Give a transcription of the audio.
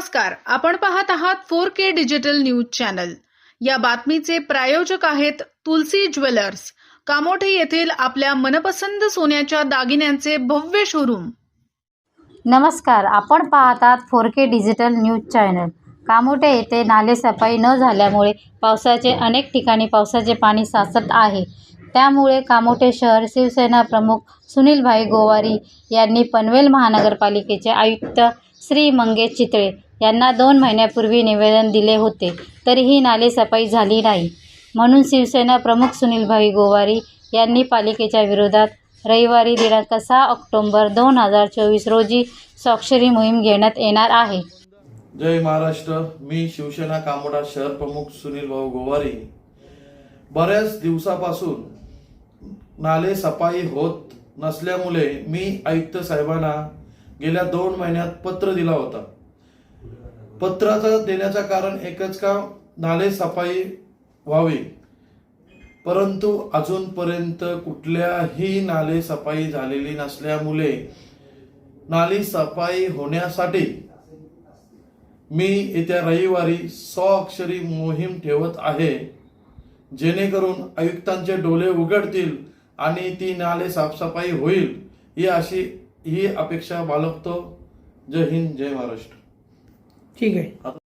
नमस्कार. आपण पाहत आहात four K digital news channel. या बातमीचे प्रायोजक आहेत तुलसी ज्वेलर्स. कामोठे येथील आपल्या मनपसंत सोन्याच्या दागिन्यांचे भव्य शोरूम. नमस्कार. आपण पाहतात four K digital news channel. Kamothe येथे नालेसफाई न झाल्यामुळे पावसाचे अनेक ठिकाणी पावसाचे पाणी साचत आहे. त्यामुळे कामोठे शहर शिवसेना प्रमुख सुनीलभाई गोवारी यांनी पनवेल महानगरपालिकेचे आयुक्त श्री मंगेश चितळे यांना दोन महिन्यापूर्वी निवेदन दिले होते. तरीही नालेसफाई झाली नाही. म्हणून शिवसेना प्रमुख सुनीलभाई गोवारी यांनी पालिकेच्या विरोधात रविवारी दिनांक सहा ऑक्टोंबर दोन हजार चोवीस रोजी स्वाक्षरी मोहीम घेण्यात येणार आहे. जय महाराष्ट्र. मी शिवसेना कामोडा शहर प्रमुख सुनील भाऊ गोवारी. बऱ्याच दिवसापासून नाले सफाई होत नसल्यामुळे मी आयुक्त साहेबांना गेल्या दोन महिन्यात पत्र दिला होता. पत्राचा देण्याचं कारण एकच का? नाले सफाई व्हावी. परंतु अजूनपर्यंत कुठल्याही नाले सफाई झालेली नसल्यामुळे नाली सफाई होण्यासाठी मी येत्या रविवारी सौ अक्षरी मोहीम ठेवत आहे. जेणेकरून आयुक्तांचे डोळे उघडतील आणि ती नाले साफसफाई होईल ही अशी ही अपेक्षा बाळगतो. जय हिंद जय महाराष्ट्र. ठीक आहे.